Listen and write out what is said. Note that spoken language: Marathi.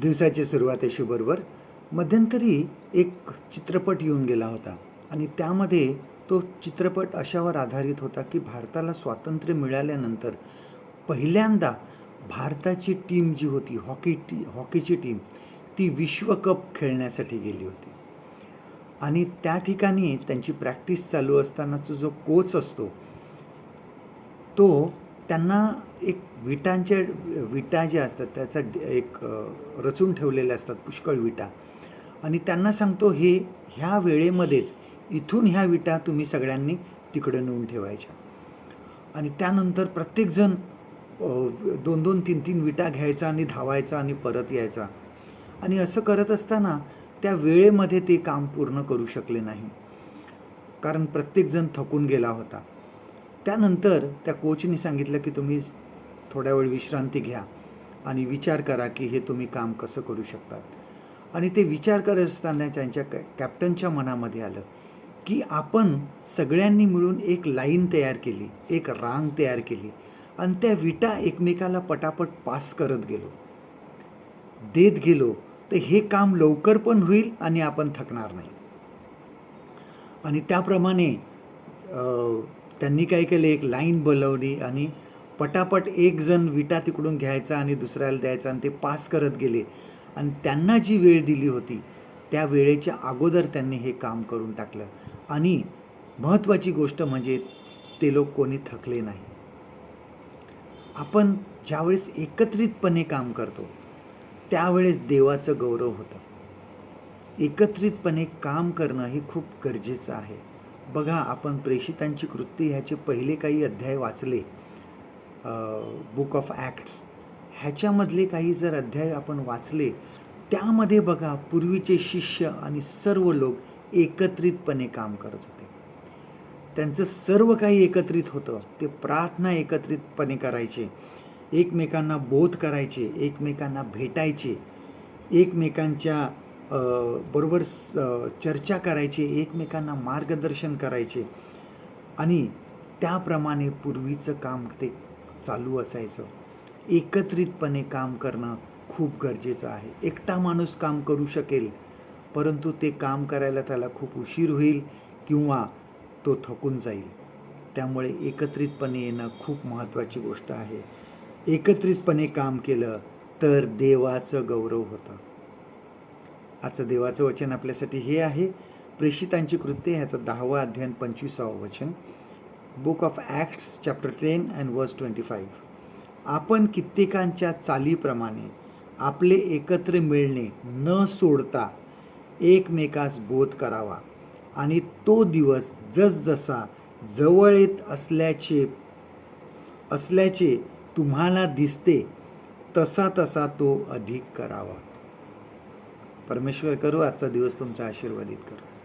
दिवसाची सुरुवात बरोबर मध्यंतरी एक चित्रपट येऊन गेला होता आणि त्यामध्ये तो चित्रपट अशावर आधारित होता की भारताला स्वातंत्र्य मिळाल्यानंतर पहिल्यांदा भारताची टीम जी होती हॉकी टी हॉकीची टीम ती विश्वकप खेळण्यासाठी गेली होती. आणि त्या ठिकाणी त्यांची प्रॅक्टिस चालू असतानाचा जो कोच असतो तो त्यांना एक विटांच्या विटा ज्या असतात त्याचा एक रचून ठेवलेल्या असतात पुष्कळ विटा. आणि त्यांना सांगतो हे ह्या वेळेमध्येच इथून ह्या विटा तुम्ही सगळ्यांनी तिकडं नेऊन ठेवायच्या. आणि त्यानंतर प्रत्येकजण दोन दोन तीन तीन विटा घ्यायचा आणि धावायचा आणि परत यायचा. आणि असं करत असताना त्या वेळेमध्ये ते काम पूर्ण करू शकले नाही. कारण प्रत्येकजण थकून गेला होता. त्यानंतर त्या कोचनी सांगितलं की तुम्ही थोड्या वेळ विश्रांती घ्या आणि विचार करा की हे तुम्ही काम कसं करू शकतात. आणि ते विचार करत असताना त्यांच्या कॅ कॅप्टनच्या मनामध्ये आलं की आपण सगळ्यांनी मिळून एक लाईन तयार केली एक रांग तयार केली आणि त्या विटा एकमेकाला पटापट पास करत गेलो. देत गेलो तर हे काम लवकर पण होईल आणि आपण थकणार नाही. आणि त्याप्रमाणे त्यांनी काय केलं? एक लाईन बोलवली आणि पटापट एक जण विटा तिकडून घ्यायचा आणि दुसऱ्याला द्यायचा आणि ते पास करत गेले. आणि त्यांना जी वेळ दिली होती त्या वेळेच्या अगोदर त्यांनी हे काम करून टाकलं. आणि महत्त्वाची गोष्ट म्हणजे ते लोक कोणी थकले नाही. आपण ज्यावेळेस एकत्रितपणे काम करतो त्यावेळेस देवाचं गौरव होतं. एकत्रितपणे काम करणं हे खूप गरजेचं आहे. बघा आपण प्रेषितांची कृत्य ह्याचे पहिले काही अध्याय वाचले. बुक ऑफ ॲक्ट्स ह्याच्यामधले काही जर अध्याय आपण वाचले त्यामध्ये बघा पूर्वीचे शिष्य आणि सर्व लोक एकत्रितपणे काम करत होते. त्यांचं सर्व काही एकत्रित होतं. ते प्रार्थना एकत्रितपणे करायचे. एकमेकांना बोध करायचे एकमेकांना भेटायचे एकमेकांच्या बरोबर स- चर्चा करायचे एकमेकांना मार्गदर्शन करायचे आणि त्याप्रमाणे पूर्वीचं काम ते चालू असायचं. एकत्रितपणे काम करणं खूप गरजेचं आहे. एकटा माणूस काम करू शकेल परंतु ते काम करायला त्याला खूप उशीर होईल किंवा तो थकून जाईल. त्यामुळे एकत्रितपणे येणं खूप महत्त्वाची गोष्ट आहे. एकत्रितपणे काम केलं तर देवाचं गौरव होतं. आजचं देवाचं वचन आपल्यासाठी हे आहे. प्रेषितांची कृत्य ह्याचं दहावं अध्ययन पंचवीसावं वचन. Book of acts chapter ten and verse twenty five आपण कित्येकांच्या चालीप्रमाणे आपले एकत्र मिळणे न सोडता एकमेकास बोध करावा. आणि तो दिवस जसजसा जवळ येत असल्याचे असल्याचे तुम्हाला दिसते तसा तसा तो अधिक करावा. परमेश्वर करू आजचा दिवस तुमचा आशीर्वादित करू.